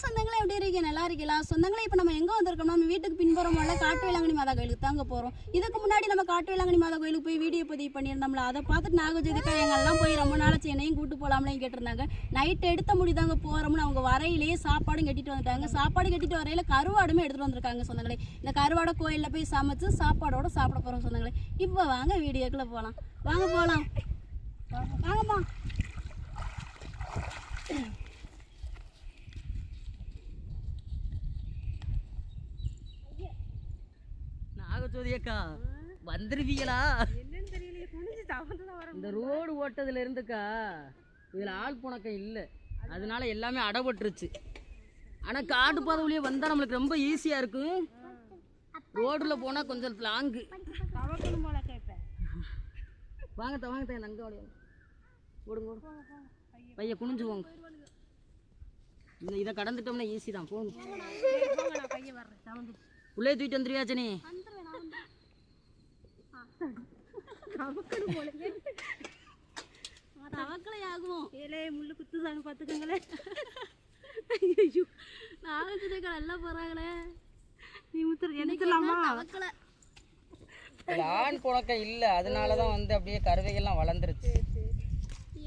சொந்தங்களே எப்படி இருக்கீங்க? நல்லா இருக்கீங்களா? சொந்தங்களே இப்போ நம்ம எங்கே வந்திருக்கோம் நம்ம வீட்டுக்கு பின்புறம் உள்ள காட்டு வேளாங்கண்ணி மாதா கோயிலுக்கு தாங்க போகிறோம் இதுக்கு முன்னாடி நம்ம காட்டு வேளாங்கண்ணி மாதா கோயிலுக்கு போய் வீடியோ பதிவு பண்ணியிருந்தோம்ல அதை பார்த்துட்டு நாகஜோதிக்கா எங்கெல்லாம் போய் ரொம்ப நாளாச்சு என்னையும் கூட்டு போகலாம்லையும் கேட்டிருந்தாங்க. நைட் எடுத்த முடிதாங்க போகிறோம்னு அவங்க வரையிலேயே சாப்பாடும் கட்டிட்டு வந்துட்டாங்க. சாப்பாடு கட்டிட்டு வரையில கருவாடுமே எடுத்துகிட்டு வந்திருக்காங்க சொந்தங்களே. இந்த கருவாடை கோயிலில் போய் சமைச்சு சாப்பாடோட சாப்பிட போகிறோம் சொந்தங்களே. இப்போ வாங்க வீடியோக்குள்ளே போகலாம் வாங்க போகலாம் வாங்கம்மா. நாகச்சோதி அக்கா. வந்துருவீங்களா? இந்த ரோடு ஓட்டதுல இருந்துக்கா இதுல ஆள் புணக்கம் இல்லை. அதனால எல்லாமே அடபட்டுருச்சு ஆனா காட்டு பாதை வழியே வந்தா நம்மளுக்கு ரொம்ப ஈஸியா இருக்கும். ரோடுல போனா கொஞ்சம் லாங்கு வாங்க வாங்க தா, அங்க. ஓடுங்க ஓடுங்க பைய குனிஞ்சு போங்க இந்த இதை கடந்துட்டோம்னா ஈஸி தான். போங்க உள்ளே தூக்கிட்டு வந்துருவியாச்சே நீ தவக்கணும் போல தவக்கலை ஆகும் ஏலே முள்ளு குத்துதான்னு பார்த்துக்கோங்களேன். ஐயோ நாகஜோதிக்கா நல்லா போகிறாங்களே நீ முத்துற எனக்குலாமா தவக்கலை? ஆண் புணக்கம் இல்லை. அதனால தான் வந்து அப்படியே கருவைகள்லாம் வளர்ந்துருச்சு.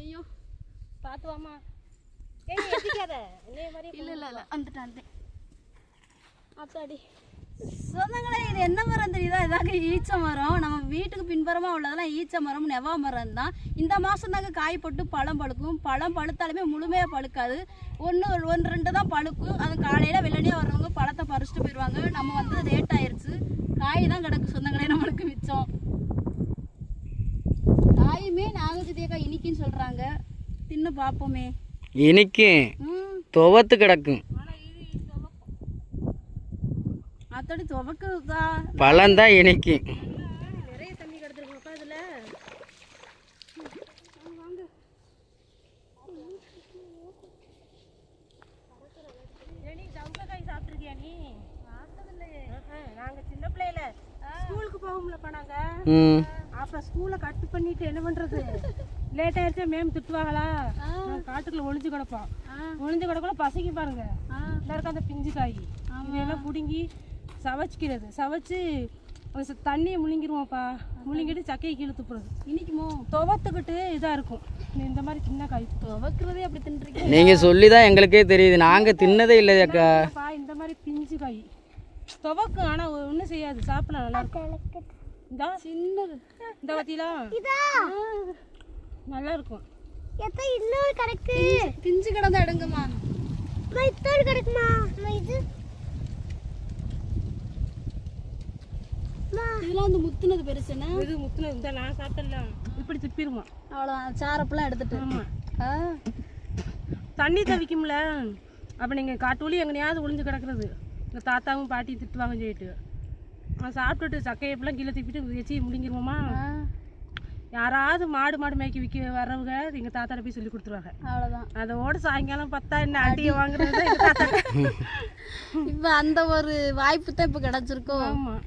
ஐயோ பார்த்து வாமா ஏய் எதிக்காத இல்ல இல்ல இல்ல. வந்துட்டேன் அத்தாடி சொந்தங்களே இது என்ன மரம் தெரியுதா? இதாங்க ஈச்ச மரம். நம்ம வீட்டுக்கு பின்புறமா உள்ளதெல்லாம் ஈச்ச மரம் நெவா மரம் தான். இந்த மாசம் தாங்க காய் போட்டு பழம் பழுக்கும். பழம் பழுத்தாலுமே முழுமையா பழுக்காது. ஒன்று ஒன்று ரெண்டு தான் பழுக்கும். அது காலையில வெள்ளனே வர்றவங்க பழத்தை பறிச்சுட்டு போயிடுவாங்க நம்ம வந்து லேட் ஆயிருச்சு. காய் தான் கிடக்கு சொந்தங்களே நம்மளுக்கு மிச்சம். காயுமே நாகஜதியக்கா இனிக்குன்னு சொல்றாங்க. தின்னு பார்ப்போமே இனிக்கும். ம். துவத்து கிடக்கும் அத்தடி துவக்குதா பழம்தான் இனிக்கும் நிறைய தண்ணி கிடத்துருக்கோம்ப்பா இதுல ஏடி தவக்காய் சாப்பிட்ருக்கியா நீ சாப்பிட்டதில்லையே நாங்க சின்ன பிள்ளையில ஸ்கூலுக்கு போகும்லப்பா நாங்க. ம். அப்ப ஸ்கூலை கட் பண்ணிட்டு என்ன பண்றது? லேட் ஆயிடுச்சா மேம் திட்டுவாங்களா? காட்டுக்குள்ள ஒளிஞ்சு கிடப்போம். ஒளிஞ்சு கிடக்குள்ள பசங்க பாருங்க. இதுல இருக்க அந்த பிஞ்சு காய். இதெல்லாம் பிடுங்கி சவைச்சிக்கிறது. சவைச்சு தண்ணியை முழுங்கிருவோம்ப்பா. முழுங்கிட்டு சக்கையை கீழே துப்புறது. இனிக்குமோ துவத்துக்கிட்டு இதா இருக்கும். இந்த மாதிரி சின்ன காய். துவக்கிறதே அப்படி தின்றுருக்கீங்க நீங்க சொல்லி தான் எங்களுக்கே தெரியுது. நாங்க தின்னதே இல்லையாக்கா பா இந்த மாதிரி பிஞ்சு காய். துவக்கும் ஆனா ஒன்றும் செய்யாது. சாப்பிடலாம் நல்லா இருக்கும். இந்த சின்னது. இந்த பத்திலா நல்லா இருக்கும். இன்னொரு கிடக்கு பிஞ்சு கிடந்த எடுங்கம்மா. இன்னொரு கிடக்குமா இது. இதெல்லாம் வந்து முத்துனது பெருசுன்னா இது முத்துன இந்த நான் சாப்பிட்டல இப்படி துப்பிடுமா அவ்வளோதான் சாரப்பெல்லாம் எடுத்துட்டு. ஆமா. ஆ. தண்ணி தவிக்கும்ல. அப்போ நீங்கள் காட்டூலி எங்கனையாவது ஒளிஞ்சு கிடக்குறது. இந்த தாத்தாவும் பாட்டி திட்டுவாங்க சொல்லிட்டு. நான் சாப்பிட்டுட்டு சக்கையப்பெல்லாம் கீழே திப்பிட்டு வச்சு முழுங்கிருவோமா ஆ, யாராவது மாடு மாடு மேய்க்க விற்க வர்றவங்க எங்கள் தாத்தாட்ட போய் சொல்லி கொடுத்துருவாங்க. அவ்வளோதான் அதோட சாயங்காலம் பார்த்தா என்ன அடியை வாங்குறது இப்போ அந்த ஒரு வாய்ப்பு தான் இப்போ கிடச்சிருக்கோம். ஆமாம்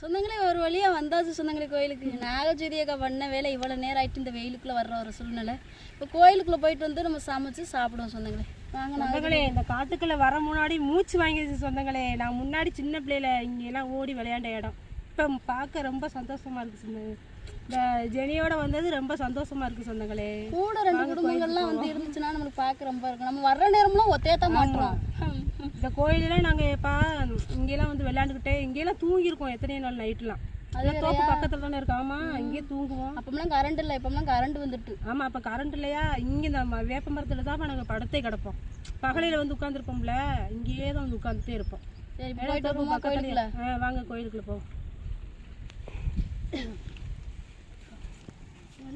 சொந்தங்களே ஒரு வழியாக வந்தாச்சு சொந்தங்களே கோயிலுக்கு. நாகஜோதியக்கா பண்ண வேலை இவ்வளோ நேரம் ஆயிட்டு இந்த வெயிலுக்குள்ளே வர்ற ஒரு சூழ்நிலை. இப்போ கோயிலுக்குள்ளே போயிட்டு வந்து நம்ம சமைச்சு சாப்பிடுவோம் சொந்தங்களே. வாங்க சொந்தங்களே இந்த காட்டுக்குள்ளே வர முன்னாடி மூச்சு வாங்கிடுச்சு சொந்தங்களே. நான் முன்னாடி சின்ன பிள்ளையில இங்கெல்லாம் ஓடி விளையாண்ட இடம். இப்போ பார்க்க ரொம்ப சந்தோஷமாக இருக்குது சொந்தங்களே. இந்த ஜெனியோட வந்தது ரொம்ப சந்தோஷமா இருக்கு சொந்தங்களே. கூட ரெண்டு குடும்பங்கள்லாம் வந்து இருந்துச்சுன்னா நம்மளுக்கு பார்க்க ரொம்ப இருக்கும். நம்ம வர்ற நேரம்லாம் ஒத்தையத்தான் மாட்டோம் இந்த கோயிலெல்லாம் நாங்கள் இப்போ இங்கெல்லாம் வந்து விளையாண்டுக்கிட்டே இங்கெல்லாம் தூங்கியிருக்கோம் எத்தனை நாள் நைட்லாம் அது தோப்பு பக்கத்தில் தானே இருக்கு. ஆமாம் இங்கேயே தூங்குவோம். அப்பமெல்லாம் கரண்ட் இல்லை இப்பமெல்லாம் கரண்ட் வந்துட்டு. ஆமாம் அப்போ கரண்ட் இல்லையா? இங்கே நம்ம வேப்ப மரத்தில் தான் நாங்கள் படத்தே கிடப்போம். பகலையில் வந்து உட்காந்துருப்போம்ல இங்கேயே தான் வந்து உட்காந்துட்டே இருப்போம். சரி போயிட்டு வாங்க கோயிலுக்குள்ள போவோம்.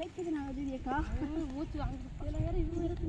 நிலைக்குது நாகஜோதியக்கா மூச்சு வாங்க இதில் வேற இது வேற தூங்கிட்டாங்க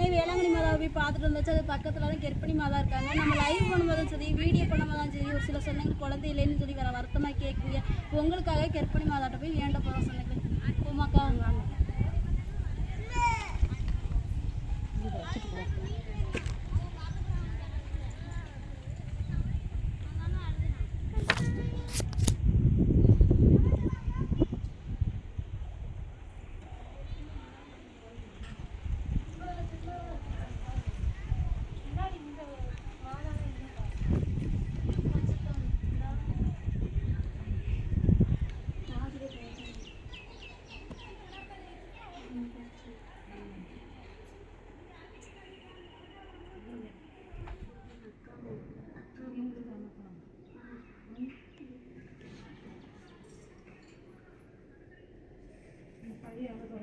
ஏற்கனவே வேளாங்கண்ணி மாதாவை போய் பார்த்துட்டு வந்தாச்சு. அது பக்கத்தில் தான் கெர்ப்பிணி மாதா இருக்காங்க. நம்ம லைவ் பண்ணும்போதும் சரி வீடியோ பண்ணும்போதும் சரி ஒரு சில சொந்தங்கள் குழந்தை இல்லைன்னு சொல்லி வேற வருத்தமாக கேட்குங்க. உங்களுக்காக கெர்ப்பிணி மாதாட்ட போய் வேண்ட போகிறோம் சொன்னீங்க போமாக்கா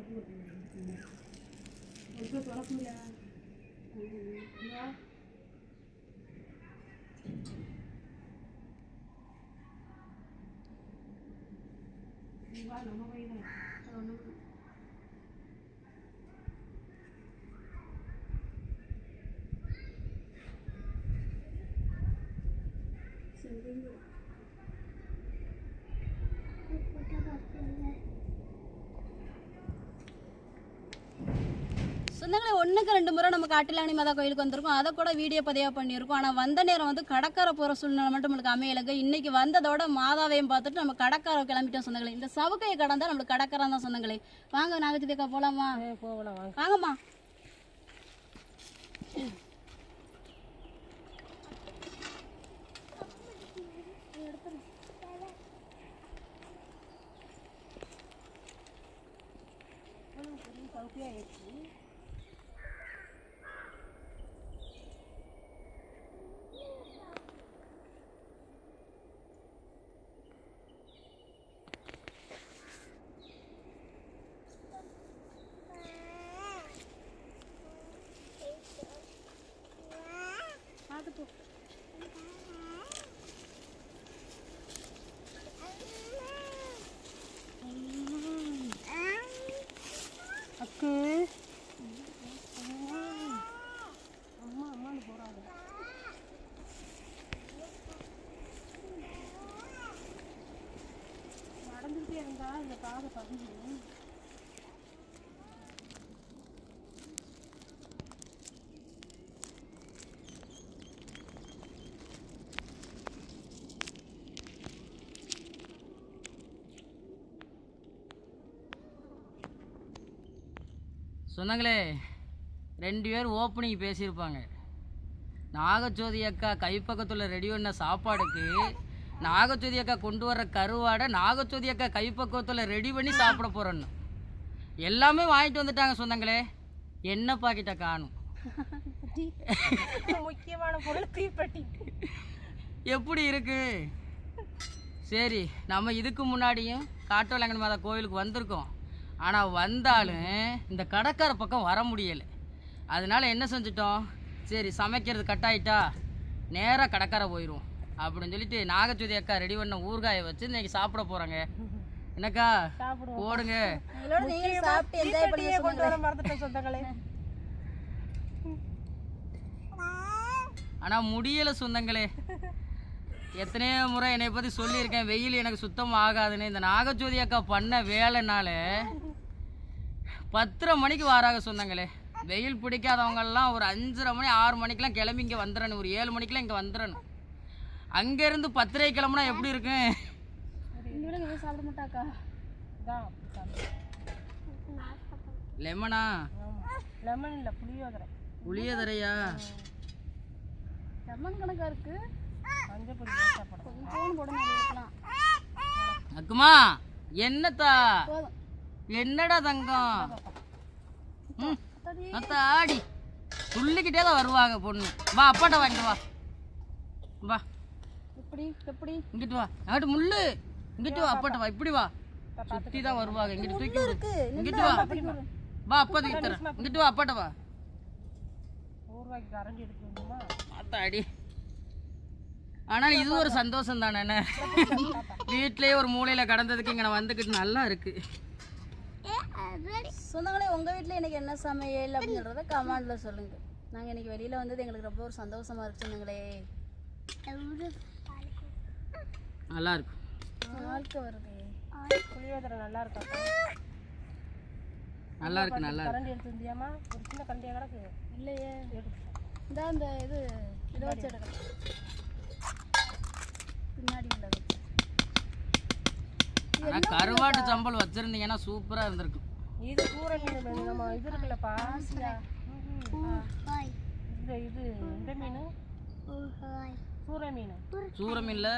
Untuk suara pun ya Ya Ini bahan nama apa ini? Kalau nama சொந்தங்களே ஒன்றுக்கு ரெண்டு முறை நம்ம காட்டிலாணி மாதா கோயிலுக்கு வந்திருக்கோம். அதை கூட வீடியோ பதிவாக பண்ணியிருக்கோம். ஆனால் வந்த நேரம் வந்து கடற்கரை போகிற சூழ்நிலை மட்டும் நம்மளுக்கு அமையலைங்க. இன்னைக்கு வந்ததோட மாதாவையும் பார்த்துட்டு நம்ம கடற்கரை கிளம்பிட்டோம் சொந்தங்களே. இந்த சவுக்கையை கடந்தா நம்மளுக்கு கடற்கரை தான் சொந்தங்களே. வாங்க நாகஜிதேக்கா போகலாமா போகலாம் வாங்க. வாங்கம்மா. அக்கு. அம்மா அம்மான்னு போறாங்க நடந்துகிட்டே இருந்தா இந்த காதை பதிஞ்சு சொன்னாங்களே ரெண்டு பேர் ஓப்பனிங் பேசியிருப்பாங்க. நாகச்சோதி அக்கா கைப்பக்கத்தில் ரெடி பண்ண சாப்பாடுக்கு நாகச்சோதி அக்கா கொண்டு வர்ற கருவாடை நாகச்சோதி அக்கா கைப்பக்கத்தில் ரெடி பண்ணி சாப்பிட போகிறோன்னு எல்லாமே வாங்கிட்டு வந்துட்டாங்க சொந்தங்களே என்ன பாக்கெட்டை காணும்? முக்கியமான பொருள் தீப்பெட்டி. எப்படி இருக்கு? சரி நம்ம இதுக்கு முன்னாடியும் காட்டுவலங்கன் மாதா கோயிலுக்கு வந்திருக்கோம். ஆனால் வந்தாலும் இந்த கடற்கரை பக்கம் வர முடியலை. அதனால என்ன செஞ்சிட்டோம்? சரி சமைக்கிறது கட் ஆயிட்டா நேராக கடற்கரை போயிடுவோம் அப்படின்னு சொல்லிட்டு நாகச்சோதி அக்கா ரெடி பண்ண ஊறுகாயை வச்சு இன்னைக்கு சாப்பிட போகிறாங்க என்னக்கா? போடுங்க. ஆனால் முடியலை சொந்தங்களே. எத்தனையோ முறை என்னை பற்றி சொல்லியிருக்கேன். வெயில் எனக்கு சுத்தம் ஆகாதுன்னு. இந்த நாகஜோதி அக்கா பண்ண வேலைனால பத்தரை மணிக்கு வராங்க சொந்தங்களே வெயில் பிடிக்காதவங்கெல்லாம் ஒரு அஞ்சரை மணி ஆறு மணிக்கெலாம் கிளம்பி இங்கே வந்துடணும் ஒரு ஏழு மணிக்கெலாம் இங்கே வந்துடணும் அங்கேருந்து பத்தரை கிளம்புனா எப்படி இருக்கும்? லெமனா? லெமன் இல்லை புளியோதரை. புளியதரையா? லெமன் கணக்கா இருக்கு? அக்குமா என்னத்தா? என்னடா தங்கம்? ம் அத்தாடி துள்ளிக்கிட்டே தான் வருவாங்க பொண்ணு. வா அப்பாட்ட வாங்கிட்டு வா. வா. எப்படி எப்படி இங்கிட்டு வா. அங்கிட்டு முள்ளு. இங்கிட்டு வா அப்பாட்ட வா. இப்படி வா. சுத்தி தான் வருவாங்க. இங்கிட்டு தூக்கி விடு. இங்கிட்டு வா. வா அப்பா தூக்கி தரேன். இங்கிட்டு வா அப்பாட்ட வா. கரண்டி அத்தாடி ஆனால் இது ஒரு சந்தோஷம் தானே வீட்லயே ஒரு மூலையில கடந்ததுக்கு இங்கே வந்துக்கிட்டு நல்லா இருக்கு. சொந்தங்களே உங்க வீட்ல இன்னைக்கு என்ன சமையல் அப்படின்னு சொல்றத கமெண்ட்ல சொல்லுங்க. நாங்க இன்னைக்கு வெளியில வந்தது எங்களுக்கு ரொம்ப ஒரு சந்தோஷமா இருக்கு சொந்தங்களே. நல்லா இருக்கும் வாழ்க்கை வருது. புளியோதரை நல்லா இருக்கா? நல்லா இருக்கு நல்லா இருக்கு. கரண்டி எடுத்து வந்தியாமா ஒரு சின்ன கரண்டியா கிடக்கு. இல்லையே. இந்த அந்த இது இதை வச்சு எடுக்கலாம். பின்னாடி உள்ளது ஆனா கருவாட்டு சம்பல் வச்சிருந்தீங்கன்னா சூப்பரா இருந்திருக்கும். இது கூரை மீன். நம்ம இது. இந்த இது இந்த மீன்? சூர மீன்ல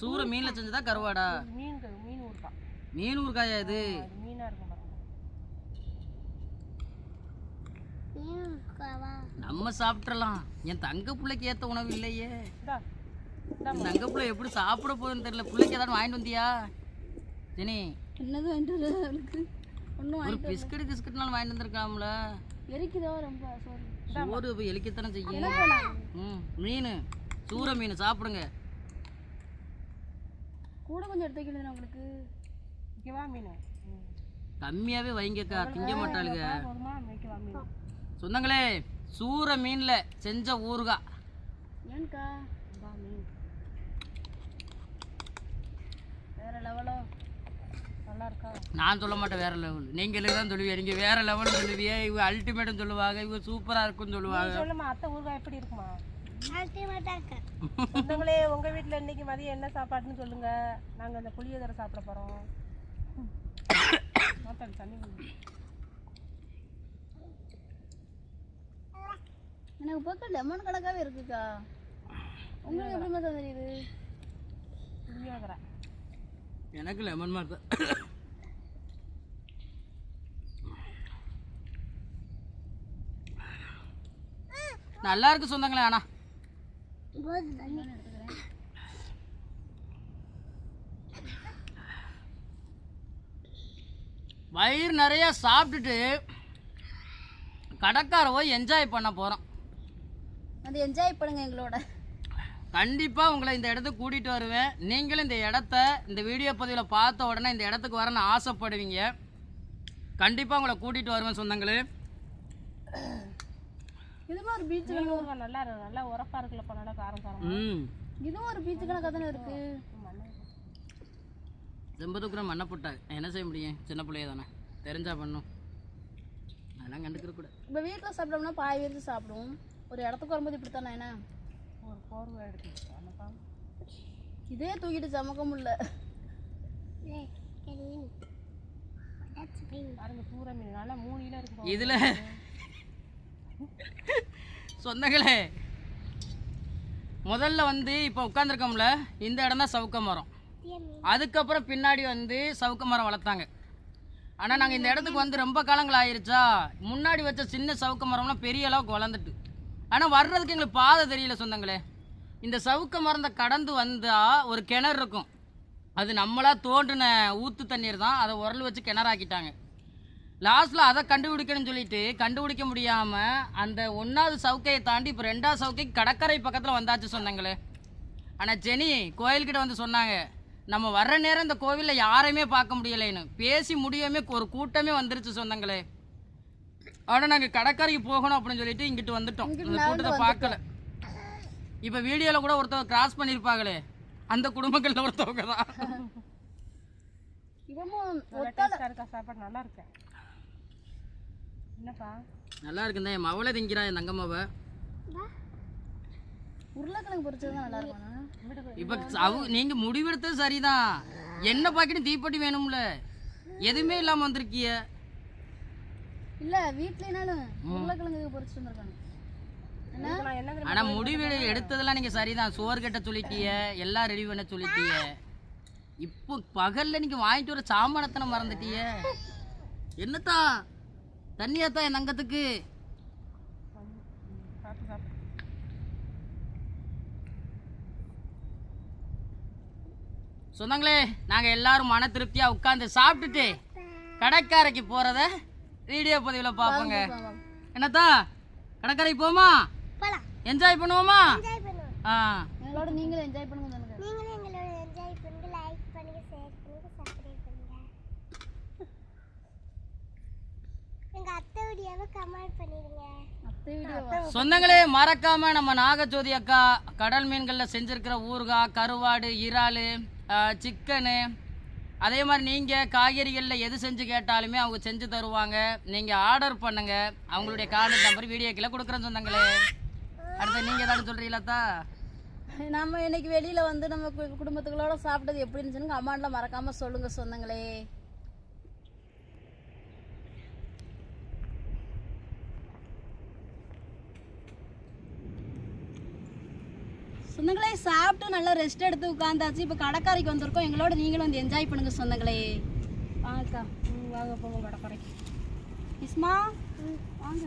சூர மீன்ல செஞ்சதா கருவாடா? மீன் மீன் ஊருப்பா மீன் ஊறுகாயா இது? மீனா இருக்கும் பாருங்க. நம்ம சாப்பிட்றலாம் என் தங்க பிள்ளைக்கு ஏத்த உணவு இல்லையே. தங்க பிள்ளை எப்படி சாப்பிட போகுதுன்னு தெரியல. பிள்ளைக்கு ஏதாவது வாங்கிட்டு வந்தியா? ஜெனி என்னது வாங்கிட்டு அவளுக்கு? ஒன்றும் ஒரு பிஸ்கட் கிஸ்கட்னாலும் வாங்கிட்டு வந்திருக்காம்ல எரிக்குதோ ரொம்ப சாரி சோறு போய் எலிக்கத்தானே செய்யும் ம் மீன் சூர மீன் சாப்பிடுங்க. கூட கொஞ்சம் எடுத்து வைக்கணும் உங்களுக்கு? வைக்கவா மீன். ம். கம்மியாவே வைங்கக்கா திங்க மாட்டாளுங்க சொந்தங்களே சூர மீன்ல செஞ்ச ஊறுகாய். ஏன்க்கா இந்தா மீன் வேற லெவலோ நல்லா இருக்கா நான் சொல்ல மாட்டேன் வேற லெவல் நீங்களே தான் சொல்லுவீங்க. நீங்க வேற லெவல் சொல்லுவீங்க. இவங்க அல்டிமேட்னு சொல்லுவாங்க. இவங்க சூப்பரா இருக்குன்னு சொல்லுவாங்க. சொல்லுமா அத்தை ஊறுகாய் எப்படி இருக்குமா? சொந்தங்களே உங்க வீட்ல இன்னைக்கு மதியம் என்ன சாப்பாடுன்னு சொல்லுங்க. நாங்க இந்த புளியோதரை சாப்பிட போறோம். எனக்கு பக்கம் லெமன் கணக்காவே இருக்குக்கா. உங்களுக்கு எப்படி மட்டும் தெரியுது? புளியோதரை. எனக்கு லெமன் மாதிரி தான். நல்லா இருக்கு சொந்தங்களே ஆனா. வயிறு நிறைய சாப்பிட்டுட்டு கடற்கார போய் என்ஜாய் பண்ண போகிறோம் அது என்ஜாய் பண்ணுங்க எங்களோட. கண்டிப்பாக உங்களை இந்த இடத்துக்கு கூட்டிகிட்டு வருவேன். நீங்களும் இந்த இடத்த இந்த வீடியோ பதிவில் பார்த்த உடனே இந்த இடத்துக்கு வரணும்னு ஆசைப்படுவீங்க. கண்டிப்பாக உங்களை கூட்டிகிட்டு வருவேன் சொந்தங்களே. இதுவும் ஒரு பீச் ஊறுகாய் நல்லா நல்லா உரப்பா இருக்குல்லப்பா நல்லா காரம் காரம். ம். இதுவும் ஒரு பீச் கணக்காக தானே இருக்கு? செம்பதுக்குறம் மண்ணை போட்டாங்க என்ன செய்ய முடியும்? சின்ன பிள்ளைய தானே. தெரிஞ்சா பண்ணும். அதெல்லாம் கண்டுக்கிற கூட இப்போ வீட்டில் சாப்பிட்டோம்னா பாய் விரிச்சு சாப்பிடுவோம் ஒரு இடத்துக்கு வரும்போது இப்படி தானே என்ன? ஒரு போர்வை எடுத்து அண்ணப்பா இதே தூக்கிட்டு சமக்க முடியல. பாருங்க மீன் நல்லா மூணு கிலோ இருக்கு இதில்? சொந்தங்களே முதல்ல வந்து இப்போ உட்காந்துருக்கோம்ல இந்த இடம் தான் சவுக்க மரம். அதுக்கப்புறம் பின்னாடி வந்து சவுக்க மரம் வளர்த்தாங்க. ஆனால் நாங்கள் இந்த இடத்துக்கு வந்து ரொம்ப காலங்கள் ஆயிருச்சா? முன்னாடி வச்ச சின்ன சவுக்க மரம்லாம் பெரிய அளவுக்கு வளர்ந்துட்டு. ஆனால் வர்றதுக்கு எங்களுக்கு பாதை தெரியல சொந்தங்களே. இந்த சவுக்க மருந்தை கடந்து வந்தால் ஒரு கிணறு இருக்கும். அது நம்மளாக தோன்றின ஊத்து தண்ணீர் தான். அதை உரல் வச்சு கிணறாக்கிட்டாங்க. லாஸ்ட்டில் அதை கண்டுபிடிக்கணும்னு சொல்லிட்டு கண்டுபிடிக்க முடியாமல் அந்த ஒன்றாவது சவுக்கையை தாண்டி இப்போ ரெண்டாவது சவுக்கைக்கு கடற்கரை பக்கத்தில் வந்தாச்சு சொன்னாங்களே ஆனால் ஜெனி கோயில்கிட்ட வந்து சொன்னாங்க நம்ம வர்ற நேரம் இந்த கோவிலில் யாரையுமே பார்க்க முடியலைன்னு. பேசி முடியாமே ஒரு கூட்டமே வந்துருச்சு சொந்தங்களே. ஆனால் நாங்கள் கடற்கரைக்கு போகணும் அப்படின்னு சொல்லிட்டு இங்கிட்டு வந்துட்டோம். அந்த கூட்டத்தை பார்க்கல. இப்போ வீடியோவில் கூட ஒருத்தவங்க கிராஸ் பண்ணியிருப்பாங்களே அந்த குடும்பங்களில் ஒருத்தவங்க தான். நல்லா இருக்கா சாப்பாடு நல்லா இருக்கு. என்னப்பா? நல்லா இருக்குந்தா என் மவளை திங்கிறான் என் தங்கம்மாவை. உருளைக்கிழங்கு பொரிச்சது தான் நல்லா இருக்கும் இப்போ அவ நீங்க முடிவெடுத்தது சரிதான். என்ன பாக்கெட்டு தீப்பெட்டி வேணும்ல. எதுவுமே இல்லாம வந்திருக்கிய. இல்ல வீட்லனாலும் உருளைக்கிழங்கு பொரிச்சு வந்திருக்காங்க. ஆனா முடிவு எடுத்ததெல்லாம் நீங்க சரிதான். சோறு கட்ட சொல்லிட்டிய எல்லாம் ரெடி பண்ண சொல்லிட்டிய இப்போ பகல்ல நீங்க வாங்கிட்டு வர சாமானத்தனை மறந்துட்டிய? என்னத்தா? தண்ணியாத்தா என் தங்கத்துக்கு? சொந்தங்களே நாங்க எல்லாரும் மன திருப்தியா உட்கார்ந்து சாப்பிட்டுட்டு கடைக்காரைக்கு போறத வீடியோ பதிவுல பாப்போங்க. என்னத்தா? கடைக்காரைக்கு போமா என்ஜாய் பண்ணுவோமா? ஆ. எங்களோட நீங்களும் என்ஜாய் பண்ணுங்க தானுங்க அத்தை வீடியோ சொந்தங்களே மறக்காம நம்ம நாகஜோதி அக்கா கடல் மீன்கள்ல செஞ்சிருக்கிற ஊறுகாய் கருவாடு இறால் சிக்கனு அதே மாதிரி நீங்கள் காய்கறிகளில் எது செஞ்சு கேட்டாலுமே அவங்க செஞ்சு தருவாங்க. நீங்கள் ஆர்டர் பண்ணுங்க. அவங்களுடைய கார்டு நம்பர் வீடியோ கீழே கொடுக்குறேன்னு சொன்னாங்களே. அடுத்து நீங்கள் ஏதாவது சொல்கிறீங்களாத்தா நம்ம இன்னைக்கு வெளியில் வந்து நம்ம குடும்பத்துக்களோட சாப்பிட்டது எப்படி இருந்துச்சுன்னு அம்மாண்டில் மறக்காமல் சொல்லுங்கள் சொந்தங்களே சொந்தங்களே சாப்பிட்டு நல்லா ரெஸ்ட் எடுத்து உட்காந்தாச்சு. இப்போ கடைக்காரைக்கு வந்திருக்கோம். எங்களோட நீங்களும் வந்து என்ஜாய் பண்ணுங்க சொந்தங்களே. வாங்கக்கா. ம், வாங்க போங்க கடற்கரைக்கு இஸ்மா வாங்க.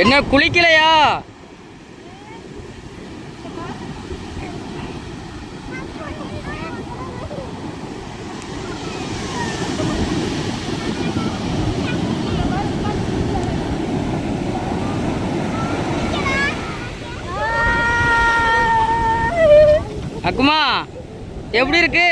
என்ன குளிக்கலையா? அக்குமா எப்படி இருக்கு?